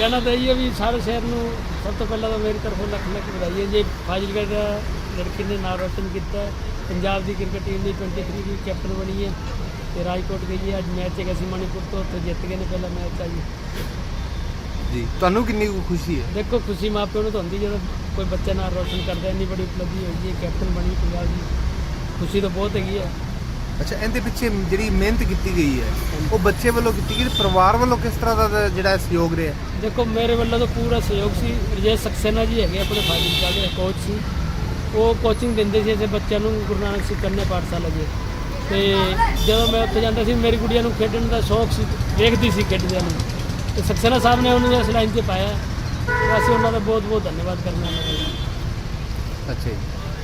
ਕਹਿਣਾ ਤਾਂ ਇਹ ਹੈ ਵੀ ਸਾਰੇ ਸ਼ਹਿਰ ਨੂੰ ਸਭ ਤੋਂ ਪਹਿਲਾਂ ਤਾਂ ਮੇਰੀ ਤਰਫੋਂ ਲੱਖ ਲੱਖ ਵਧਾਈ ਹੈ ਜੇ ਫਾਜ਼ਿਲਕਾ ਦਾ ਲੜਕੀ ਨੇ ਨਾਮ ਰੋਸ਼ਨ ਕੀਤਾ ਹੈ। ਪੰਜਾਬ ਦੀ ਕ੍ਰਿਕਟ ਟੀਮ ਦੀ 23 ਦੀ ਕੈਪਟਨ ਬਣੀ ਹੈ ਤੇ ਰਾਜਕੋਟ ਗਈ ਹੈ। ਅੱਜ ਮੈਚ ਹੈਗਾ ਸੀ ਮਣੀਪੁਰ ਤੋਂ ਉੱਥੇ ਜਿੱਤ ਗਏ ਨੇ ਪਹਿਲਾ ਮੈਚ ਆ ਜੀ। ਜੀ ਤੁਹਾਨੂੰ ਕਿੰਨੀ ਖੁਸ਼ੀ ਹੈ? ਦੇਖੋ ਖੁਸ਼ੀ ਮਾਪਿਆਂ ਨੂੰ ਤਾਂ ਹੁੰਦੀ ਜਦੋਂ ਕੋਈ ਬੱਚਾ ਨਾਮ ਰੋਸ਼ਨ ਕਰਦਾ ਇੰਨੀ ਬੜੀ ਉਪਲਬਧੀ ਹੋਈ ਹੈ ਕੈਪਟਨ ਬਣੀ ਪੰਜਾਬ ਦੀ। ਖੁਸ਼ੀ ਤਾਂ ਬਹੁਤ ਹੈਗੀ ਹੈ। ਅੱਛਾ ਇਹਦੇ ਪਿੱਛੇ ਜਿਹੜੀ ਮਿਹਨਤ ਕੀਤੀ ਗਈ ਹੈ ਉਹ ਬੱਚੇ ਵੱਲੋਂ ਕੀਤੀ ਗਈ ਪਰਿਵਾਰ ਵੱਲੋਂ ਕਿਸ ਤਰ੍ਹਾਂ ਦਾ ਜਿਹੜਾ ਸਹਿਯੋਗ ਰਿਹਾ? ਦੇਖੋ ਮੇਰੇ ਵੱਲੋਂ ਤਾਂ ਪੂਰਾ ਸਹਿਯੋਗ ਸੀ। ਰਜੇਸ਼ ਸਕਸੇਨਾ ਜੀ ਹੈਗੇ ਆਪਣੇ ਫਾਜ਼ਿਲਕਾ ਦੇ ਕੋਚ ਸੀ। ਉਹ ਕੋਚਿੰਗ ਦਿੰਦੇ ਸੀ ਇਸੇ ਬੱਚਿਆਂ ਨੂੰ ਗੁਰੂ ਨਾਨਕ ਸਿੰਘ ਕੰਨਿਆ ਪਾਠਸ਼ਾਲਾ ਜੀ। ਤੇ ਜਦੋਂ ਮੈਂ ਉੱਥੇ ਜਾਂਦਾ ਸੀ ਮੇਰੀ ਗੁੜੀਆ ਨੂੰ ਖੇਡਣ ਦਾ ਸ਼ੌਕ ਸੀ ਵੇਖਦੀ ਸੀ ਖੇਡਦਿਆਂ ਨੂੰ। ਤੇ ਸਕਸੇਨਾ ਸਾਹਿਬ ਨੇ ਉਹਨੂੰ ਇਸ ਲਾਈਨ 'ਤੇ ਪਾਇਆ। ਅਸੀਂ ਉਹਨਾਂ ਦਾ ਬਹੁਤ ਬਹੁਤ ਧੰਨਵਾਦ ਕਰਨਾ ਚਾਹੁੰਦੇ ਹਾਂ। ਅੱਛਾ ਜੀ।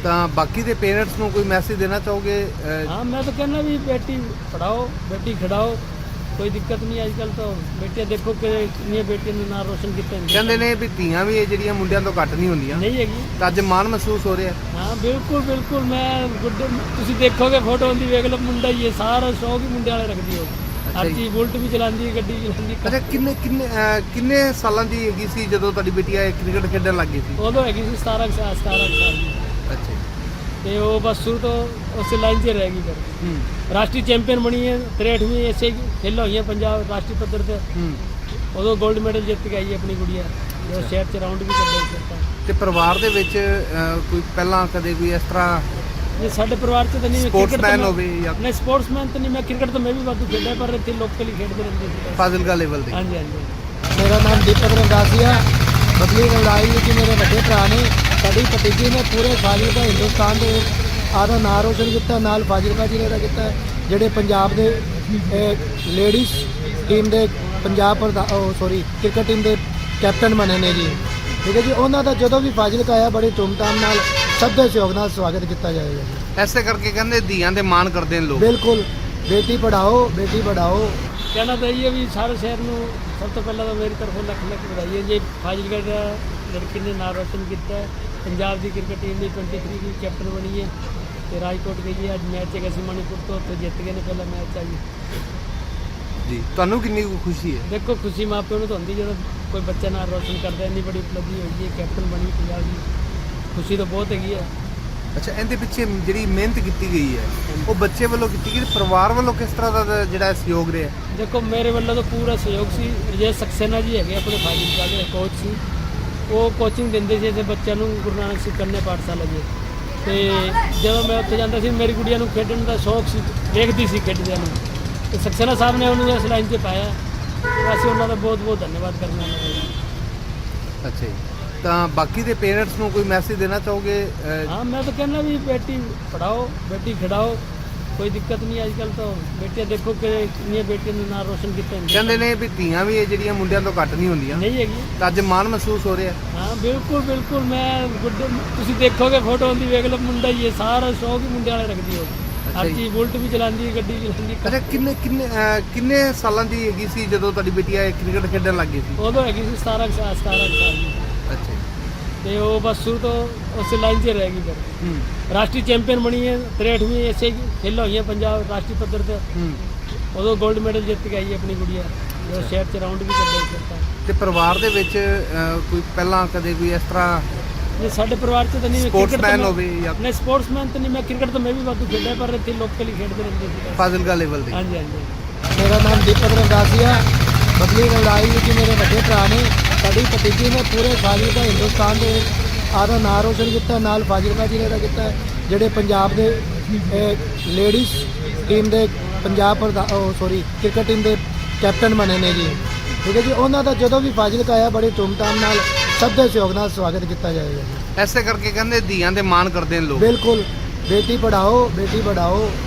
ਤਾਂ ਬਾਕੀ ਦੇ ਪੇਰੈਂਟਸ ਨੂੰ ਕੋਈ ਮੈਸੇਜ ਦੇਣਾ ਚਾਹੋਗੇ ਅਹ, हाँ मैं तो कहना भी बेटी पढ़ाओ बेटी खिलाओ कोई दिक्कत नहीं आजकल तो बेटियां देखो कि इतनी बेटियां ने ना रोशन किते हैं। ਕਹਿੰਦੇ ਨੇ ਵੀ ਧੀਆਂ ਵੀ ਇਹ ਜਿਹੜੀਆਂ ਮੁੰਡਿਆਂ ਤੋਂ ਘੱਟ ਨਹੀਂ ਹੁੰਦੀਆਂ नहीं हैगी ਤਾਂ ਅੱਜ ਮਾਣ ਮਹਿਸੂਸ ਹੋ ਰਿਹਾ हाँ बिल्कुल बिल्कुल मैं गुड्डे ਤੁਸੀਂ ਦੇਖੋਗੇ ਫੋਟੋ ਹੁੰਦੀ ਵੇਖ ਲਓ ਮੁੰਡਾ ਹੀ ਹੈ ਸਾਰਾ ਸ਼ੌਕ ਹੀ ਮੁੰਡੇ ਵਾਲੇ ਰੱਖਦੀ ਹੋ ਅੱਛਾ ਹਰ ਜੀ। ਚੀਜ਼ ਬੁਲਟ ਵੀ ਚਲਾਉਂਦੀ ਹੈ ਗੱਡੀ ਵੀ ਚਲਾਉਂਦੀ ਅੱਛਾ ਹੈ ਕਿੰਨੇ ਕਿੰਨੇ ਅਹ, ਕਿੰਨੇ ਸਾਲਾਂ ਦੀ ਹੈਗੀ ਸੀ ਜਦੋਂ ਤੁਹਾਡੀ ਬੇਟੀ ਇਹ ਕ੍ਰਿਕਟ ਖੇਡਣ ਲੱਗੀ ਸੀ ਉਦੋਂ ਹੈਗੀ ਸੀ 17 ਕੁ ਸਾਲ 17 ਕੁ ਸਾਲ ਦੀ ਅੱਛਾ ਜੀ। ਤੇ ਉਹ ਬਸ ਸ਼ੁਰੂ ਤੋਂ ਉਸੇ ਲਾਈਨ 'ਤੇ ਰਹਿ ਗਈ ਫਿਰ। ਹੂੰ। ਰਾਸ਼ਟਰੀ ਚੈਂਪੀਅਨ ਬਣੀ ਹੈ 63ਵੀਂ ਐਸੇ ਖੇਲਾਂ ਹੋਈਆਂ ਪੰਜਾਬ ਰਾਸ਼ਟਰੀ ਪੱਧਰ ਤੇ। ਹੂੰ। ਉਦੋਂ 골ਡ ਮੈਡਲ ਜਿੱਤ ਕੇ ਆਈ ਹੈ ਆਪਣੀ ਗੁੜੀਆ। ਜੋ ਸ਼ਹਿਰ 'ਚ ਰਾਉਂਡ ਵੀ ਕੱਢਿਆ ਸੀ ਤੇ ਪਰਿਵਾਰ ਦੇ ਵਿੱਚ ਕੋਈ ਪਹਿਲਾਂ ਕਦੇ ਕੋਈ ਇਸ ਤਰ੍ਹਾਂ ਇਹ ਸਾਡੇ ਪਰਿਵਾਰ 'ਚ ਤਾਂ ਨਹੀਂ ਸਪੋਰਟਸਮੈਨ ਹੋਵੇ ਜਾਂ ਨਹੀਂ ਸਪੋਰਟਸਮੈਨ ਤਾਂ ਨਹੀਂ ਮੈਂ ਕ੍ਰਿਕਟ ਤਾਂ ਮੈਂ ਵੀ ਵਾਧੂ ਖੇਡਿਆ ਪਰ ਇੱਥੇ ਲੋਕਲੀ ਖੇਡਦੇ ਰਹਿੰਦੇ ਸੀ। ਫਾਜ਼ਿਲਕਾ ਲੈਵਲ ਦੇ। ਹਾਂਜੀ ਹਾਂਜੀ। ਮੇਰਾ ਨਾਮ ਦੀਪਕ ਰੰਦਾਸੀਆ ਬਦਲੀ ਰੰਦਾਈ ਜੀ ਮੇਰੇ ਵੱਡੇ ਭਰਾ ਨੇ ਸਾਡੀ ਭਤੀਜੀ ਨੇ ਪੂਰੇ ਫਾਜ਼ਿਲਕਾ ਹਿੰਦੁਸਤਾਨ ਦੇ ਆਦਾ ਨਾਂ ਰੋਸ਼ਨ ਕੀਤਾ ਨਾਲ ਫਾਜ਼ਿਲਕਾ ਜ਼ਿਲ੍ਹੇ ਦਾ ਕੀਤਾ ਜਿਹੜੇ ਪੰਜਾਬ ਦੇ ਲੇਡੀਜ਼ ਟੀਮ ਦੇ ਪੰਜਾਬ ਪ੍ਰਧਾਨ ਸੌਰੀ ਕ੍ਰਿਕਟ ਟੀਮ ਦੇ ਕੈਪਟਨ ਬਣੇ ਨੇ ਜੀ। ਠੀਕ ਹੈ ਜੀ ਉਹਨਾਂ ਦਾ ਜਦੋਂ ਵੀ ਫਾਜ਼ਿਲਕਾ ਆਇਆ ਬੜੀ ਧੂਮਧਾਮ ਨਾਲ ਸਭ ਦੇ ਸਹਿਯੋਗ ਨਾਲ ਸਵਾਗਤ ਕੀਤਾ ਜਾਏਗਾ ਜੀ। ਐਸੇ ਕਰਕੇ ਕਹਿੰਦੇ ਧੀਆਂ ਦੇ ਮਾਣ ਕਰਦੇ ਨੇ ਲੋਕ। ਬਿਲਕੁਲ ਬੇਟੀ ਪੜਾਓ ਬੇਟੀ ਪੜਾਓ ਕਹਿਣਾ ਤਾਂ ਇਹ ਹੈ ਵੀ ਸਾਰੇ ਸ਼ਹਿਰ ਨੂੰ ਸਭ ਤੋਂ ਪਹਿਲਾਂ ਤਾਂ ਮੇਰੀ ਤਰਫੋਂ ਲੱਖ ਲੱਖ ਵਧਾਈ ਹੈ ਜੇ ਫਾਜ਼ਿਲਕਾ ਦਾ ਲੜਕੀ ਨੇ ਨਾਮ ਰੋਸ਼ਨ ਕੀਤਾ। ਪੰਜਾਬ ਦੀ ਕ੍ਰਿਕਟ ਟੀਮ ਦੀ 23 ਦੀ ਕੈਪਟਨ ਬਣੀ ਹੈ ਤੇ ਰਾਜਕੋਟ ਗਈ ਹੈ। ਅੱਜ ਮੈਚ ਹੈਗਾ ਸੀ ਮਣੀਪੁਰ ਤੋਂ ਉੱਥੇ ਜਿੱਤ ਗਏ ਨੇ ਪਹਿਲਾ ਮੈਚ ਆ ਜੀ ਜੀ ਤੁਹਾਨੂੰ ਕਿੰਨੀ ਕੁ ਖੁਸ਼ੀ ਹੈ? ਦੇਖੋ ਖੁਸ਼ੀ ਮਾਪਿਆਂ ਨੂੰ ਤਾਂ ਹੁੰਦੀ ਜਦੋਂ ਕੋਈ ਬੱਚਾ ਨਾਮ ਰੋਸ਼ਨ ਕਰਦਾ ਇੰਨੀ ਬੜੀ ਉਪਲਬਧੀ ਹੋਈ ਹੈ ਕੈਪਟਨ ਬਣੀ ਪੰਜਾਬ ਦੀ। ਖੁਸ਼ੀ ਤਾਂ ਬਹੁਤ ਹੈਗੀ ਹੈ। ਅੱਛਾ ਇਹਦੇ ਪਿੱਛੇ ਜਿਹੜੀ ਮਿਹਨਤ ਕੀਤੀ ਗਈ ਹੈ ਉਹ ਬੱਚੇ ਵੱਲੋਂ ਕੀਤੀ ਗਈ ਤੇ ਪਰਿਵਾਰ ਵੱਲੋਂ ਕਿਸ ਤਰ੍ਹਾਂ ਦਾ ਜਿਹੜਾ ਸਹਿਯੋਗ ਰਿਹਾ? ਦੇਖੋ ਮੇਰੇ ਵੱਲੋਂ ਤਾਂ ਪੂਰਾ ਸਹਿਯੋਗ ਸੀ ਰਜੇਸ਼ ਸਕਸੇਨਾ ਜੀ ਹੈਗੇ ਆਪਣੇ ਫਾਜ਼ਿਲਕਾ ਦੇ ਕੋਚ ਸੀ। ਉਹ ਕੋਚਿੰਗ ਦਿੰਦੇ ਸੀ ਇਸੇ ਬੱਚਿਆਂ ਨੂੰ ਗੁਰੂ ਨਾਨਕ ਸਿੰਘ ਕੰਨਿਆ ਪਾਠਸ਼ਾਲਾ ਜੀ ਤੇ ਜਦੋਂ ਮੈਂ ਉੱਥੇ ਜਾਂਦਾ ਸੀ ਮੇਰੀ ਗੁੜੀਆ ਨੂੰ ਖੇਡਣ ਦਾ ਸ਼ੌਕ ਸੀ ਵੇਖਦੀ ਸੀ ਖੇਡਦਿਆਂ ਨੂੰ। ਤੇ ਸਕਸੇਨਾ ਸਾਹਿਬ ਨੇ ਉਹਨੂੰ ਇਸ ਲਾਈਨ 'ਤੇ ਪਾਇਆ। ਤੇ ਅਸੀਂ ਉਹਨਾਂ ਦਾ ਬਹੁਤ ਬਹੁਤ ਧੰਨਵਾਦ ਕਰਨਾ ਚਾਹੁੰਦੇ ਹਾਂ। ਅੱਛਾ ਜੀ। ਤਾਂ ਬਾਕੀ ਦੇ ਪੇਰੈਂਟਸ ਨੂੰ ਕੋਈ ਮੈਸੇਜ ਦੇਣਾ ਚਾਹੋਗੇ? ਹਾਂ ਮੈਂ ਤਾਂ ਕਹਿੰਦਾ ਵੀ ਬੇਟੀ ਪੜਾਓ ਬੇਟੀ ਖੜਾਓ ਕੋਈ ਦਿੱਕਤ ਨਹੀਂ ਅੱਜ ਕੱਲ ਤਾਂ ਬੇਟੇ ਦੇਖੋ ਕਿ ਕਿੰਨੀਆਂ ਬੇਟੀਆਂ ਨੇ ਨਾਂ ਰੋਸ਼ਨ ਕੀਤਾ ਕਹਿੰਦੇ ਨੇ। ਵੀ ਧੀਆਂ ਵੀ ਇਹ ਜਿਹੜੀਆਂ ਮੁੰਡਿਆਂ ਤੋਂ ਘੱਟ ਨਹੀਂ ਹੁੰਦੀਆਂ। ਨਹੀਂ ਹੈਗੀ। ਤਾਂ ਅੱਜ ਮਾਣ ਮਹਿਸੂਸ ਹੋ ਰਿਹਾ। ਹਾਂ ਬਿਲਕੁਲ ਬਿਲਕੁਲ ਮੈਂ ਤੁਸੀਂ ਦੇਖੋਗੇ ਫੋਟੋ ਹੁੰਦੀ ਵੇਖ ਲਓ ਮੁੰਡਾ ਹੀ ਇਹ ਸਾਰਾ ਸ਼ੌਕ ਹੀ ਮੁੰਡਿਆਂ ਵਾਲੇ ਰੱਖਦੀ ਹੋ ਹਰ ਚੀਜ਼ ਬੁਲਟ ਵੀ ਚਲਾਉਂਦੀ ਗੱਡੀ ਵੀ ਚਲਾਉਂਦੀ ਅੱਛਾ ਕਿੰਨੇ ਕਿੰਨੇ ਕਿੰਨੇ ਸਾਲਾਂ ਦੀ ਹੈਗੀ ਸੀ ਜਦੋਂ ਤੁਹਾਡੀ ਬੇਟੀ ਇਹ ਕ੍ਰਿਕਟ ਖੇਡਣ ਲੱਗੀ ਸੀ? ਉਦੋਂ ਹੈਗੀ ਸੀ 17 17 ਸਾਲ ਦੀ। ਅੱਛਾ ਜੀ। ਤੇ ਉਹ ਬਸ ਸ਼ੁਰੂ ਤੋਂ ਉਸੇ ਲਾਈਨ 'ਤੇ ਰਹਿ ਗਈ ਫਿਰ। ਹੂੰ। ਰਾਸ਼ਟਰੀ ਚੈਂਪੀਅਨ ਬਣੀ ਹੈ 63ਵੀਂ ਐਸੇ ਖੇਲਾਂ ਹੋਈਆਂ ਪੰਜਾਬ ਰਾਸ਼ਟਰੀ ਪੱਧਰ ਤੇ। ਹੂੰ। ਉਦੋਂ 골ਡ ਮੈਡਲ ਜਿੱਤ ਕੇ ਆਈ ਹੈ ਆਪਣੀ ਗੁੜੀਆ। ਜੋ ਸ਼ਹਿਰ 'ਚ ਰਾਉਂਡ ਵੀ ਸੀ ਆਪਾਂ। ਤੇ ਪਰਿਵਾਰ ਦੇ ਵਿੱਚ ਅਹ, ਕੋਈ ਪਹਿਲਾਂ ਕਦੇ ਕੋਈ ਇਸ ਤਰ੍ਹਾਂ ਇਹ ਸਾਡੇ ਪਰਿਵਾਰ 'ਚ ਤਾਂ ਨਹੀਂ cricket ਤਾਂ ਸਪੋਰਟਸਮੈਨ ਮੈਂ- ਹੋਵੇ ਜਾਂ ਨਹੀਂ ਸਪੋਰਟਸਮੈਨ ਤਾਂ ਨਹੀਂ ਮੈਂ ਕ੍ਰਿਕਟ ਤਾਂ ਮੈਂ ਵੀ ਵਾਧੂ ਖੇਡਿਆ ਪਰ ਇੱਥੇ ਲੋਕਲੀ ਖੇਡਦੇ ਰਹਿੰਦੇ ਸੀ। ਫਾਜ਼ਿਲਕਾ ਲੈਵਲ ਦੇ। ਹਾਂਜੀ ਹਾਂਜੀ। ਮੇਰਾ ਨਾਮ ਦੀਪਕ ਰੰਦਾਸੀਆ ਬਦਲੀ ਰੰਦਾਈ ਜੀ ਮੇਰੇ ਵੱਡੇ ਭਰਾ ਨੇ। ਸਾਡੀ ਭਤੀਜੀ ਨੇ ਪੂਰੇ ਫਾਜ਼ਿਲਕਾ ਹਿੰਦੁਸਤਾਨ ਦੇ ਆਦਾ ਨਾਂ ਰੋਸ਼ਨ ਕੀਤਾ ਨਾਲ ਫਾਜ਼ਿਲਕਾ ਜ਼ਿਲ੍ਹੇ ਦਾ ਕੀਤਾ। ਜਿਹੜੇ ਪੰਜਾਬ ਦੇ ਲੇਡੀਜ਼ ਟੀਮ ਦੇ ਪੰਜਾਬ ਪ੍ਰਧਾਨ ਉਹ ਸੌਰੀ ਕ੍ਰਿਕਟ ਟੀਮ ਦੇ ਕੈਪਟਨ ਬਣੇ ਨੇ ਜੀ। ਠੀਕ ਹੈ ਜੀ ਉਹਨਾਂ ਦਾ ਜਦੋਂ ਵੀ ਫਾਜ਼ਿਲਕਾ ਆਇਆ ਬੜੀ ਧੂਮਧਾਮ ਨਾਲ ਸਭ ਦੇ ਸਹਿਯੋਗ ਨਾਲ ਸਵਾਗਤ ਕੀਤਾ ਜਾਏਗਾ ਜੀ। ਐਸੇ ਕਰਕੇ ਕਹਿੰਦੇ ਧੀਆਂ ਦੇ ਮਾਣ ਕਰਦੇ ਨੇ ਲੋਕ। ਬਿਲਕੁਲ। ਬੇਟੀ ਪੜਾਓ ਬੇਟੀ ਪੜਾਓ